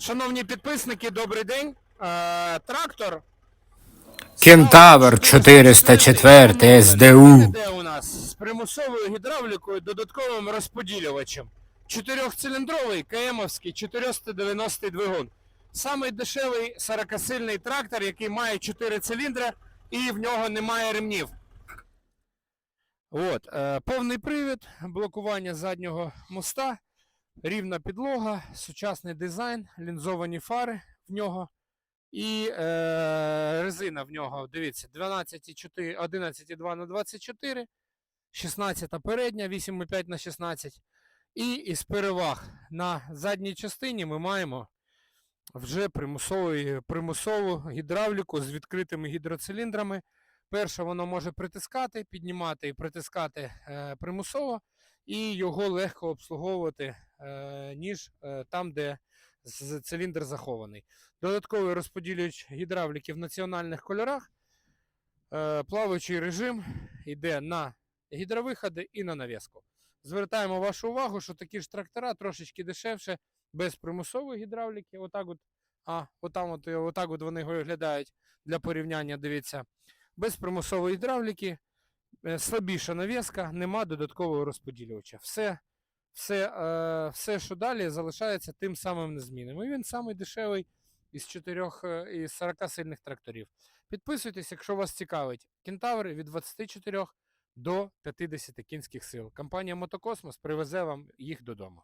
Шановні підписники, добрий день. Е, трактор. Кентавр 404 СДУ. У нас з примусовою гідравлікою, додатковим розподілювачем. Чотирьохциліндровий КМовський 490 двигун. Самий дешевий 40-сильний трактор, який має 4 циліндри і в нього немає ремнів. От, е, повний привід, блокування заднього моста, рівна підлога, сучасний дизайн, лінзовані фари в нього. І е, резина в нього, дивіться, 12,4 11,2 на 24, 16 передня, 8,5 на 16. І із переваг на задній частині ми маємо вже примусовий, примусову гідравліку з відкритими гідроциліндрами. Перше, воно може притискати, піднімати і притискати е, примусово, і його легко обслуговувати, е, ніж е, там, де циліндр захований. Додатковий розподілювач гідравліки в національних кольорах. Е, плаваючий режим йде на гідровиходи і на нав'язку. Звертаємо вашу увагу, що такі ж трактора трошечки дешевше, без примусової гідравліки. Отак от, а, отам от, отак от вони виглядають для порівняння. Дивіться. Без примусової гідравліки, слабіша нав'язка, нема додаткового розподілювача. Все, все, е, все, що далі, залишається тим самим незмінним. І він самий дешевий із 4 із 40 сильних тракторів. Підписуйтесь, якщо вас цікавить. Кентаври від 24 до 50 кінських сил. Компанія Мотокосмос привезе вам їх додому.